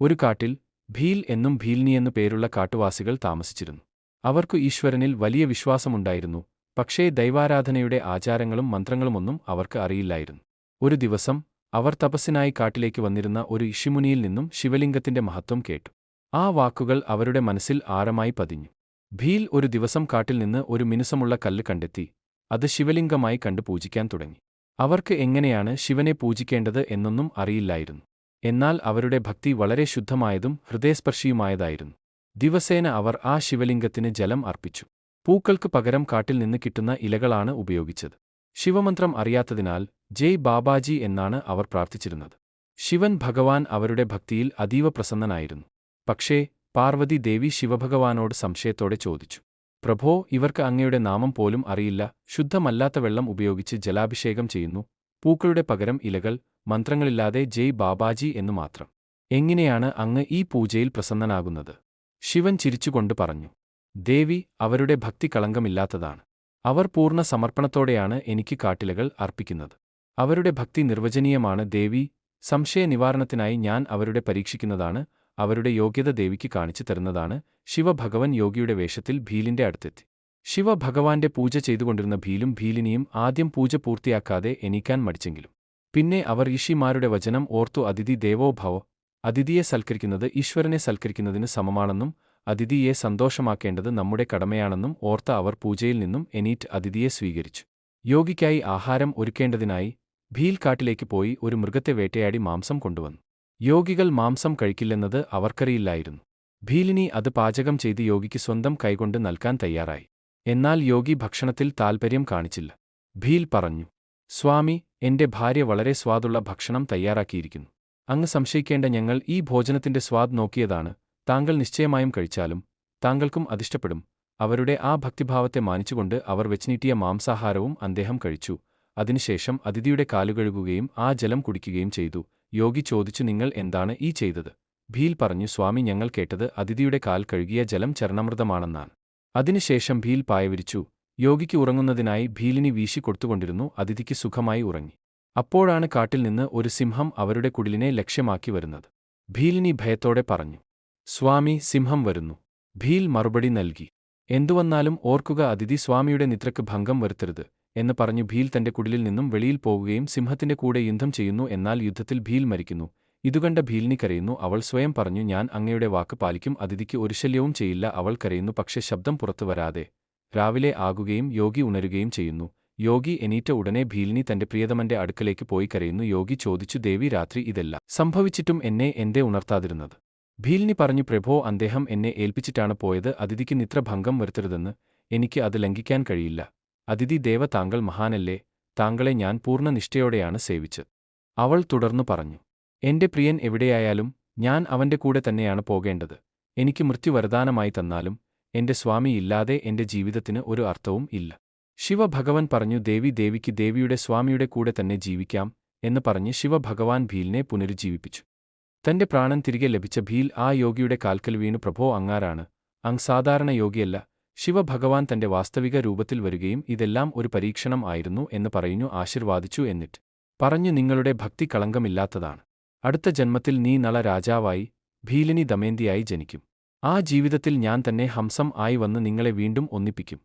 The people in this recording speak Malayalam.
ഒരു കാട്ടിൽ ഭീൽ എന്നും ഭീൽനിയെന്നു പേരുള്ള കാട്ടുവാസികൾ താമസിച്ചിരുന്നു. അവർക്കു ഈശ്വരനിൽ വലിയ വിശ്വാസമുണ്ടായിരുന്നു പക്ഷേ ദൈവാരാധനയുടെ ആചാരങ്ങളും മന്ത്രങ്ങളുമൊന്നും അവർക്ക് അറിയില്ലായിരുന്നു. ഒരു ദിവസം അവർ തപസ്സിനായി കാട്ടിലേക്ക് വന്നിരുന്ന ഒരു ഇഷിമുനിയിൽ നിന്നും ശിവലിംഗത്തിന്റെ മഹത്വം കേട്ടു. ആ വാക്കുകൾ അവരുടെ മനസ്സിൽ ആഴമായി പതിഞ്ഞു. ഭീൽ ഒരു ദിവസം കാട്ടിൽ നിന്ന് ഒരു മിനുസമുള്ള കല്ല് കണ്ടെത്തി അത് ശിവലിംഗമായി കണ്ടു പൂജിക്കാൻ തുടങ്ങി. അവർക്ക് എങ്ങനെയാണ് ശിവനെ പൂജിക്കേണ്ടത് എന്നൊന്നും അറിയില്ലായിരുന്നു. എന്നാൽ അവരുടെ ഭക്തി വളരെ ശുദ്ധമായതും ഹൃദയസ്പർശിയുമായതായിരുന്നു. ദിവസേന അവർ ആ ശിവലിംഗത്തിന് ജലം അർപ്പിച്ചു. പൂക്കൾക്ക് പകരം കാട്ടിൽ നിന്ന് കിട്ടുന്ന ഇലകളാണ് ഉപയോഗിച്ചത്. ശിവമന്ത്രം അറിയാത്തതിനാൽ ജയ് ബാബാജി എന്നാണ് അവർ പ്രാർത്ഥിച്ചിരുന്നത്. ശിവൻ ഭഗവാൻ അവരുടെ ഭക്തിയിൽ അതീവ പ്രസന്നനായിരുന്നു. പക്ഷേ പാർവതി ദേവി ശിവഭഗവാനോട് സംശയത്തോടെ ചോദിച്ചു. പ്രഭോ ഇവർക്ക് അങ്ങയുടെ നാമം പോലും അറിയില്ല. ശുദ്ധമല്ലാത്ത വെള്ളം ഉപയോഗിച്ച് ജലാഭിഷേകം ചെയ്യുന്നു. പൂക്കളുടെ പകരം ഇലകൾ മന്ത്രങ്ങളില്ലാതെ ജയ് ബാബാജി എന്നു മാത്രം. എങ്ങനെയാണ് അങ്ങ് ഈ പൂജയിൽ പ്രസന്നനാകുന്നത്? ശിവൻ ചിരിച്ചുകൊണ്ട് പറഞ്ഞു. ദേവി അവരുടെ ഭക്തി കളങ്കമില്ലാത്തതാണ്. അവർ പൂർണ സമർപ്പണത്തോടെയാണ് എനിക്ക് കാട്ടിലകൾ അർപ്പിക്കുന്നത്. അവരുടെ ഭക്തി നിർവചനീയമാണ് ദേവി സംശയ നിവാരണത്തിനായി ഞാൻ അവരുടെ പരീക്ഷിക്കുന്നതാണ് അവരുടെ യോഗ്യത ദേവിക്ക് കാണിച്ചു തരുന്നതാണ് ശിവഭഗവൻ യോഗിയുടെ വേഷത്തിൽ ഭീലിന്റെ അടുത്തെത്തി. ശിവഭഗവാന്റെ പൂജ ചെയ്തുകൊണ്ടിരുന്ന ഭീലും ഭീലിനിയും ആദ്യം പൂജ പൂർത്തിയാക്കാതെ എനിക്കാൻ മടിച്ചെങ്കിലും. പിന്നെ അവർ ഋഷിമാരുടെ വചനം ഓർത്തു അതിഥി ദേവോ ഭവ അതിഥിയെ സൽക്കരിക്കുന്നത് ഈശ്വരനെ സൽക്കരിക്കുന്നതിന് സമമാണെന്നും അതിഥിയെ സന്തോഷമാക്കേണ്ടത് നമ്മുടെ കടമയാണെന്നും ഓർത്ത അവർ പൂജയിൽ നിന്നും എനീറ്റ് അതിഥിയെ സ്വീകരിച്ചു. യോഗിക്കായി ആഹാരം ഒരുക്കേണ്ടതിനായി ഭീൽ കാട്ടിലേക്ക് പോയി ഒരു മൃഗത്തെ വേട്ടയാടി മാംസം കൊണ്ടുവന്നു. യോഗികൾ മാംസം കഴിക്കില്ലെന്നത് അവർക്കറിയില്ലായിരുന്നു. ഭീലിനി അത് പാചകം ചെയ്ത് യോഗിക്ക് സ്വന്തം കൈകൊണ്ട് നൽകാൻ തയ്യാറായി. എന്നാൽ യോഗി ഭക്ഷണത്തിൽ താൽപര്യം കാണിച്ചില്ല. ഭീൽ പറഞ്ഞു സ്വാമി എന്റെ ഭാര്യ വളരെ സ്വാദുള്ള ഭക്ഷണം തയ്യാറാക്കിയിരിക്കുന്നു. അങ്ങ് സംശയിക്കേണ്ട ഞങ്ങൾ ഈ ഭോജനത്തിന്റെ സ്വാദ് നോക്കിയതാണ്. താങ്കൾ നിശ്ചയമായും കഴിച്ചാലും താങ്കൾക്കും അതിഷ്ടപ്പെടും. അവരുടെ ആ ഭക്തിഭാവത്തെ മാനിച്ചുകൊണ്ട് അവർ വെച്ചുനീട്ടിയ മാംസാഹാരവും അദ്ദേഹം കഴിച്ചു. അതിനുശേഷം അതിഥിയുടെ കാലുകഴുകുകയും ആ ജലം കുടിക്കുകയും ചെയ്തു. യോഗി ചോദിച്ചു നിങ്ങൾ എന്താണ് ഈ ചെയ്തത്? ഭീൽ പറഞ്ഞു സ്വാമി ഞങ്ങൾ കേട്ടത് അതിഥിയുടെ കാൽ കഴുകിയ ജലം ചരണമൃതമാണെന്നാണ്. അതിനുശേഷം ഭീൽ പായവിരിച്ചു യോഗിക്ക് ഉറങ്ങുന്നതിനായി ഭീലിനി വീശി കൊടുത്തുകൊണ്ടിരുന്നു അതിഥിക്ക് സുഖമായി ഉറങ്ങി. അപ്പോഴാണ് കാട്ടിൽ നിന്ന് ഒരു സിംഹം അവരുടെ കുടിലിനെ ലക്ഷ്യമാക്കി വരുന്നത്. ഭീലിനി ഭയത്തോടെ പറഞ്ഞു സ്വാമി സിംഹം വരുന്നു. ഭീൽ മറുപടി നൽകി. എന്തുവന്നാലും ഓർക്കുക അതിഥി സ്വാമിയുടെ നിദ്രക്ക് ഭംഗം വരുത്തരുത് എന്ന് പറഞ്ഞു ഭീൽ തന്റെ കുടിലിൽ നിന്നും വെളിയിൽ പോവുകയും സിംഹത്തിന്റെ കൂടെ യുദ്ധം ചെയ്യുന്നു എന്നാൽ യുദ്ധത്തിൽ ഭീൽ മരിക്കുന്നു. ഇതുകണ്ട ഭീലിനി കരയുന്നു അവൾ സ്വയം പറഞ്ഞു ഞാൻ അങ്ങയുടെ വാക്ക് പാലിക്കും അതിഥിക്ക് ഒരു ശല്യവും ചെയ്യില്ല അവൾ കരയുന്നു പക്ഷെ ശബ്ദം പുറത്തു വരാതെ. രാവിലെ ആകുകയും യോഗി ഉണരുകയും ചെയ്യുന്നു. യോഗി എനീറ്റ ഉടനെ ഭീലിനി തന്റെ പ്രിയതമന്റെ അടുക്കലേക്ക് പോയി കരയുന്നു. യോഗി ചോദിച്ചു ദേവി രാത്രി ഇതെല്ലാം. സംഭവിച്ചിട്ടും എന്നെ എന്തേ ഉണർത്താതിരുന്നത്? ഭീലിനി പറഞ്ഞു പ്രഭോ അദ്ദേഹം എന്നെ ഏൽപ്പിച്ചിട്ടാണ് പോയത്. അതിഥിക്ക് നിത്ര ഭംഗം വരുത്തരുതെന്ന് എനിക്ക് അത് ലംഘിക്കാൻ കഴിയില്ല. അതിഥി ദേവ താങ്കൾ മഹാനല്ലേ. താങ്കളെ ഞാൻ പൂർണ നിഷ്ഠയോടെയാണ് സേവിച്ചത്. അവൾ തുടർന്നു പറഞ്ഞു എന്റെ പ്രിയൻ എവിടെയായാലും ഞാൻ അവന്റെ കൂടെ തന്നെയാണ് പോകേണ്ടത്. എനിക്ക് മൃത്യു വരദാനമായി തന്നാലും എന്റെ സ്വാമി ഇല്ലാതെ എന്റെ ജീവിതത്തിന് ഒരു അർത്ഥവും ഇല്ല. ശിവഭഗവൻ പറഞ്ഞു ദേവി ദേവിക്ക് ദേവിയുടെ സ്വാമിയുടെ കൂടെ തന്നെ ജീവിക്കാം എന്ന് പറഞ്ഞ് ശിവഭഗവാൻ ഭീലിനെ പുനരുജ്ജീവിപ്പിച്ചു. തന്റെ പ്രാണൻ തിരികെ ലഭിച്ച ഭീൽ ആ യോഗിയുടെ കാൽക്കൽ വീണു. പ്രഭോ അങ്ങാരാണ്. അങ് സാധാരണ യോഗിയല്ല. ശിവഭഗവാൻ തന്റെ വാസ്തവിക രൂപത്തിൽ വരികയും ഇതെല്ലാം ഒരു പരീക്ഷണം ആയിരുന്നു എന്ന് പറയുന്നു ആശീർവാദിച്ചു എന്നിട്ട്. പറഞ്ഞു നിങ്ങളുടെ ഭക്തി കളങ്കമില്ലാത്തതാണ്. അടുത്ത ജന്മത്തിൽ നീ നള രാജാവായി ഭീലിനി ദമേന്തിയായി ജനിക്കും. ആ ജീവിതത്തിൽ ഞാൻ തന്നെ ഹംസം ആയി വന്ന് നിങ്ങളെ വീണ്ടും ഒന്നിപ്പിക്കും.